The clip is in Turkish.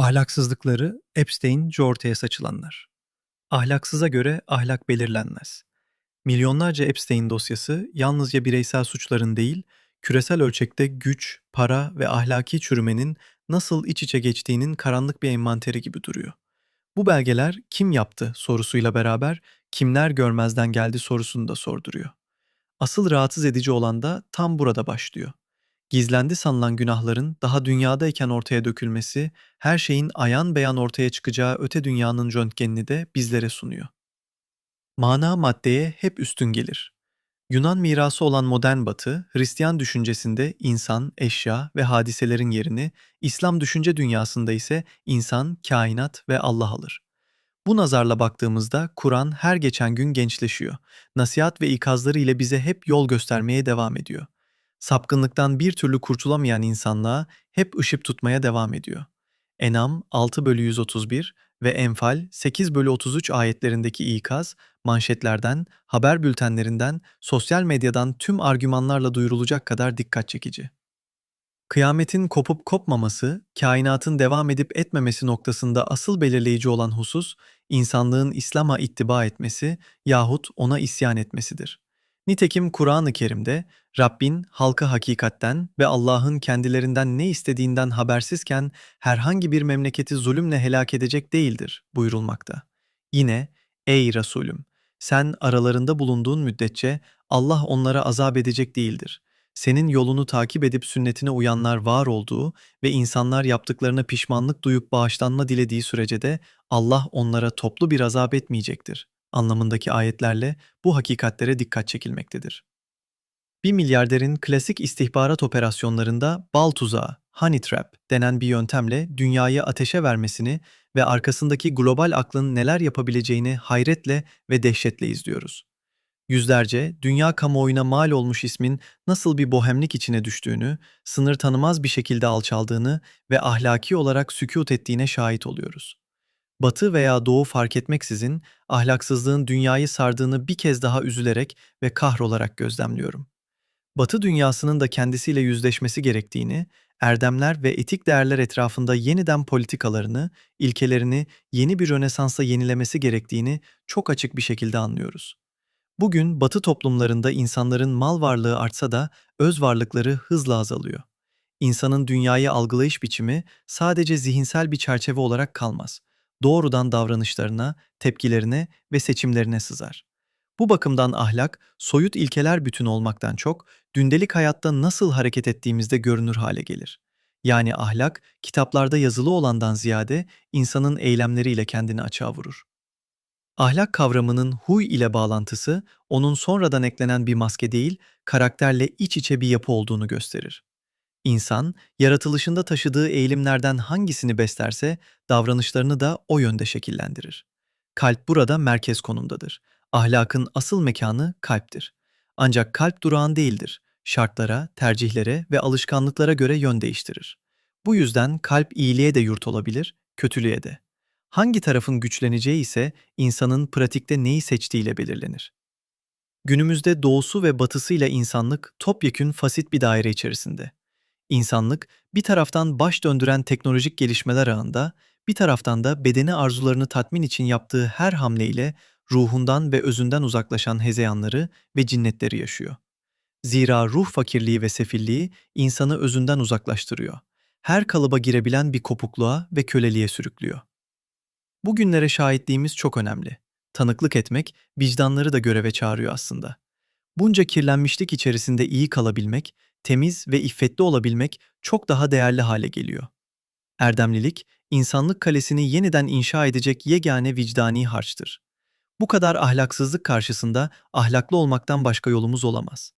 Ahlaksızlıkları Epstein'ce ortaya saçılanlar. Ahlaksıza göre ahlak belirlenmez. Milyonlarca Epstein dosyası yalnızca bireysel suçların değil, küresel ölçekte güç, para ve ahlaki çürümenin nasıl iç içe geçtiğinin karanlık bir envanteri gibi duruyor. Bu belgeler kim yaptı sorusuyla beraber kimler görmezden geldi sorusunu da sorduruyor. Asıl rahatsız edici olan da tam burada başlıyor. Gizlendi sanılan günahların daha dünyadayken ortaya dökülmesi, her şeyin ayan beyan ortaya çıkacağı öte dünyanın röntgenini de bizlere sunuyor. Mana maddeye hep üstün gelir. Yunan mirası olan modern batı, Hristiyan düşüncesinde insan, eşya ve hadiselerin yerini, İslam düşünce dünyasında ise insan, kainat ve Allah alır. Bu nazarla baktığımızda Kur'an her geçen gün gençleşiyor. Nasihat ve ikazları ile bize hep yol göstermeye devam ediyor sapkınlıktan bir türlü kurtulamayan insanlığa hep ışık tutmaya devam ediyor. Enam 6 bölü 131 ve Enfal 8 bölü 33 ayetlerindeki ikaz, manşetlerden, haber bültenlerinden, sosyal medyadan tüm argümanlarla duyurulacak kadar dikkat çekici. Kıyametin kopup kopmaması, kainatın devam edip etmemesi noktasında asıl belirleyici olan husus, insanlığın İslam'a ittiba etmesi yahut ona isyan etmesidir. Nitekim Kur'an-ı Kerim'de Rabbin halkı hakikatten ve Allah'ın kendilerinden ne istediğinden habersizken herhangi bir memleketi zulümle helak edecek değildir buyurulmakta. Yine ey Resulüm sen aralarında bulunduğun müddetçe Allah onlara azap edecek değildir. Senin yolunu takip edip sünnetine uyanlar var olduğu ve insanlar yaptıklarına pişmanlık duyup bağışlanma dilediği sürece de Allah onlara toplu bir azap etmeyecektir anlamındaki ayetlerle bu hakikatlere dikkat çekilmektedir. Bir milyarderin klasik istihbarat operasyonlarında bal tuzağı, honey trap denen bir yöntemle dünyayı ateşe vermesini ve arkasındaki global aklın neler yapabileceğini hayretle ve dehşetle izliyoruz. Yüzlerce dünya kamuoyuna mal olmuş ismin nasıl bir bohemlik içine düştüğünü, sınır tanımaz bir şekilde alçaldığını ve ahlaki olarak sükut ettiğine şahit oluyoruz. Batı veya doğu fark etmeksizin ahlaksızlığın dünyayı sardığını bir kez daha üzülerek ve kahrolarak gözlemliyorum. Batı dünyasının da kendisiyle yüzleşmesi gerektiğini, erdemler ve etik değerler etrafında yeniden politikalarını, ilkelerini yeni bir rönesansa yenilemesi gerektiğini çok açık bir şekilde anlıyoruz. Bugün Batı toplumlarında insanların mal varlığı artsa da öz varlıkları hızla azalıyor. İnsanın dünyayı algılayış biçimi sadece zihinsel bir çerçeve olarak kalmaz doğrudan davranışlarına, tepkilerine ve seçimlerine sızar. Bu bakımdan ahlak, soyut ilkeler bütün olmaktan çok, gündelik hayatta nasıl hareket ettiğimizde görünür hale gelir. Yani ahlak, kitaplarda yazılı olandan ziyade insanın eylemleriyle kendini açığa vurur. Ahlak kavramının huy ile bağlantısı, onun sonradan eklenen bir maske değil, karakterle iç içe bir yapı olduğunu gösterir. İnsan, yaratılışında taşıdığı eğilimlerden hangisini beslerse davranışlarını da o yönde şekillendirir. Kalp burada merkez konumdadır. Ahlakın asıl mekanı kalptir. Ancak kalp durağan değildir. Şartlara, tercihlere ve alışkanlıklara göre yön değiştirir. Bu yüzden kalp iyiliğe de yurt olabilir, kötülüğe de. Hangi tarafın güçleneceği ise insanın pratikte neyi seçtiğiyle belirlenir. Günümüzde doğusu ve batısıyla insanlık topyekün fasit bir daire içerisinde. İnsanlık bir taraftan baş döndüren teknolojik gelişmeler ağında, bir taraftan da bedeni arzularını tatmin için yaptığı her hamleyle ruhundan ve özünden uzaklaşan hezeyanları ve cinnetleri yaşıyor. Zira ruh fakirliği ve sefilliği insanı özünden uzaklaştırıyor. Her kalıba girebilen bir kopukluğa ve köleliğe sürüklüyor. Bugünlere şahitliğimiz çok önemli. Tanıklık etmek vicdanları da göreve çağırıyor aslında. Bunca kirlenmişlik içerisinde iyi kalabilmek temiz ve iffetli olabilmek çok daha değerli hale geliyor. Erdemlilik, insanlık kalesini yeniden inşa edecek yegane vicdani harçtır. Bu kadar ahlaksızlık karşısında ahlaklı olmaktan başka yolumuz olamaz.